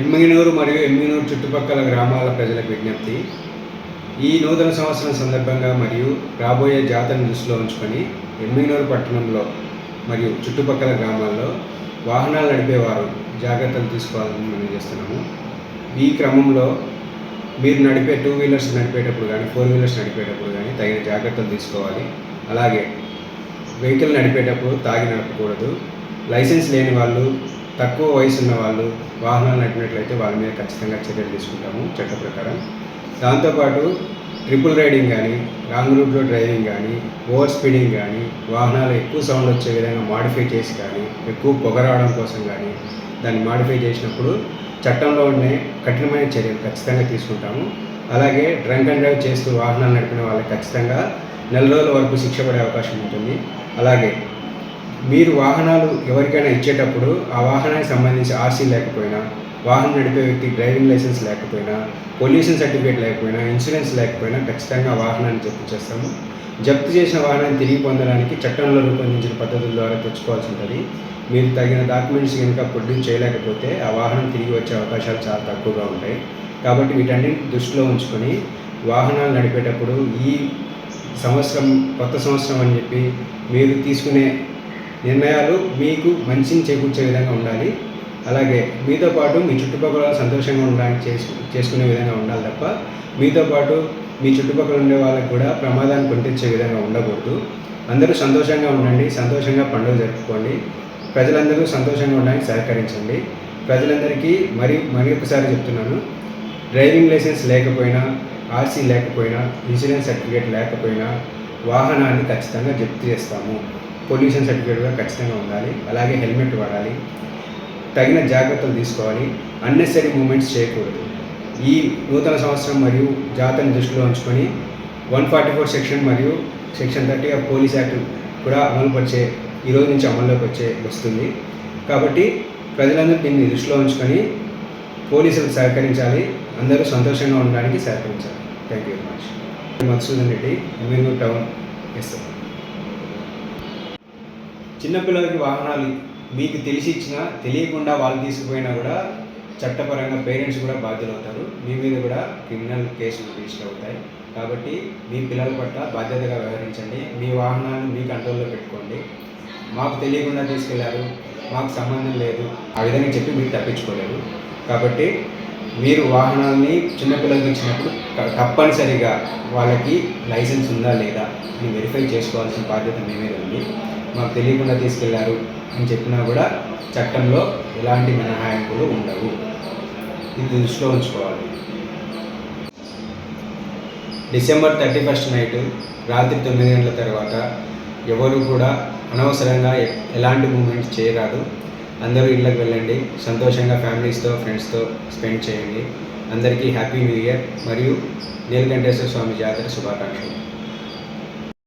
ఎమ్మిగినూరు మరియు ఎమ్మిగినూరు చుట్టుపక్కల గ్రామాల ప్రజలకు విజ్ఞప్తి. ఈ నూతన సంవత్సరం సందర్భంగా మరియు రాబోయే జాతరను దృష్టిలో ఉంచుకొని ఎమ్మిగినూరు పట్టణంలో మరియు చుట్టుపక్కల గ్రామాల్లో వాహనాలు నడిపేవారు జాగ్రత్తలు తీసుకోవాలని మనం చేస్తున్నాము. ఈ క్రమంలో మీరు నడిపే టూ వీలర్స్ నడిపేటప్పుడు కానీ ఫోర్ వీలర్స్ నడిపేటప్పుడు కానీ తగిన జాగ్రత్తలు తీసుకోవాలి. అలాగే వెహికల్ నడిపేటప్పుడు తాగి నడపకూడదు. లైసెన్స్ లేని వాళ్ళు తక్కువ వయసు ఉన్న వాళ్ళు వాహనాలు నడిపినట్లయితే వాళ్ళ మీద ఖచ్చితంగా చర్యలు తీసుకుంటాము చట్ట ప్రకారం. దాంతోపాటు ట్రిపుల్ రైడింగ్ కానీ రాంగ్ రూట్లో డ్రైవింగ్ కానీ ఓవర్ స్పీడింగ్ కానీ వాహనాలు ఎక్కువ సౌండ్ వచ్చే విధంగా మాడిఫై చేసి కానీ ఎక్కువ పొగ రావడం కోసం కానీ దాన్ని మాడిఫై చేసినప్పుడు చట్టంలో ఉండే కఠినమైన చర్యలు ఖచ్చితంగా తీసుకుంటాము. అలాగే డ్రంక్ అండ్ డ్రైవ్ చేస్తూ వాహనాలు నడిపిన వాళ్ళకి ఖచ్చితంగా నెల రోజుల వరకు శిక్ష పడే అవకాశం ఉంటుంది. అలాగే మీరు వాహనాలు ఎవరికైనా ఇచ్చేటప్పుడు ఆ వాహనానికి సంబంధించి ఆర్సీ లేకపోయినా వాహనం నడిపే వ్యక్తి డ్రైవింగ్ లైసెన్స్ లేకపోయినా పొల్యూషన్ సర్టిఫికేట్ లేకపోయినా ఇన్సూరెన్స్ లేకపోయినా ఖచ్చితంగా వాహనాన్ని జప్తు చేస్తాము. జప్తు చేసిన వాహనాన్ని తిరిగి పొందడానికి చట్టంలో రూపొందించిన పద్ధతుల ద్వారా తెచ్చుకోవాల్సి ఉంటుంది. మీరు తగిన డాక్యుమెంట్స్ కనుక ప్రొడ్యూస్ చేయలేకపోతే ఆ వాహనం తిరిగి వచ్చే అవకాశాలు చాలా తక్కువగా ఉంటాయి. కాబట్టి వీటన్నిటిని దృష్టిలో ఉంచుకొని వాహనాలు నడిపేటప్పుడు ఈ సంవత్సరం కొత్త సంవత్సరం అని చెప్పి మీరు తీసుకునే నిర్ణయాలు మీకు మంచిని చేకూర్చే విధంగా ఉండాలి. అలాగే మీతో పాటు మీ చుట్టుపక్కల సంతోషంగా ఉండడానికి చేసు చేసుకునే విధంగా ఉండాలి తప్ప మీతో పాటు మీ చుట్టుపక్కల ఉండే వాళ్ళకి కూడా ప్రమాదాన్ని కొనిపించే విధంగా ఉండకూడదు. అందరూ సంతోషంగా ఉండండి సంతోషంగా పండుగ జరుపుకోండి. ప్రజలందరూ సంతోషంగా ఉండడానికి సహకరించండి. ప్రజలందరికీ మరి మరి ఒకసారి చెప్తున్నాను. డ్రైవింగ్ లైసెన్స్ లేకపోయినా ఆర్సీ లేకపోయినా ఇన్సూరెన్స్ సర్టిఫికేట్ లేకపోయినా వాహనాన్ని ఖచ్చితంగా జప్తు చేస్తాము. పొల్యూషన్ సర్టిఫికేట్ కూడా ఖచ్చితంగా ఉండాలి. అలాగే హెల్మెట్ వాడాలి. తగిన జాగ్రత్తలు తీసుకోవాలి. అన్నెసరీ మూమెంట్స్ చేయకూడదు. ఈ నూతన సంవత్సరం మరియు జాతరను దృష్టిలో ఉంచుకొని వన్ ఫార్టీ ఫోర్ సెక్షన్ మరియు section thirty of police act కూడా అమలుపరిచే ఈ రోజు నుంచి అమల్లోకి వచ్చే వస్తుంది. కాబట్టి ప్రజలందరూ దీన్ని దృష్టిలో ఉంచుకొని పోలీసులకు సహకరించాలి. అందరూ సంతోషంగా ఉండడానికి సహకరించాలి. Thank you very much. Madhusudan Reddy మీరు టౌన్ ఎస్. చిన్నపిల్లలకి వాహనాలు మీకు తెలిసి ఇచ్చినా తెలియకుండా వాళ్ళు తీసుకుపోయినా కూడా చట్టపరంగా పేరెంట్స్ కూడా బాధ్యులు అవుతారు మీ మీద కూడా క్రిమినల్ కేసులు రిజిస్టర్ అవుతాయి. కాబట్టి మీ పిల్లల పట్ల బాధ్యతగా వ్యవహరించండి. మీ వాహనాన్ని మీ కంట్రోల్లో పెట్టుకోండి. మాకు తెలియకుండా తీసుకెళ్ళారు. మాకు సంబంధం లేదు. ఆ విధంగా చెప్పి మీరు తప్పించుకోలేరు. కాబట్టి మీరు వాహనాన్ని చిన్నపిల్లలకి ఇచ్చినప్పుడు తప్పనిసరిగా వాళ్ళకి లైసెన్స్ ఉందా లేదా అని వెరిఫై చేసుకోవాల్సిన బాధ్యత మేమే ఉంది. మాకు తెలియకుండా తీసుకెళ్ళారు అని చెప్పినా కూడా చట్టంలో ఎలాంటి మినహాయింపులు ఉండవు. ఇది దృష్టిలో ఉంచుకోవాలి. డిసెంబర్ థర్టీ ఫస్ట్ నైట్ రాత్రి తొమ్మిది గంటల తర్వాత ఎవరు కూడా అనవసరంగా ఎలాంటి మూమెంట్స్ చేయరాదు. అందరూ ఇళ్ళకి వెళ్ళండి సంతోషంగా ఫ్యామిలీస్తో ఫ్రెండ్స్తో స్పెండ్ చేయండి. అందరికీ హ్యాపీ న్యూ ఇయర్. మరియు నీలకంఠేశ్వర స్వామి జాతర శుభాకాంక్షలు.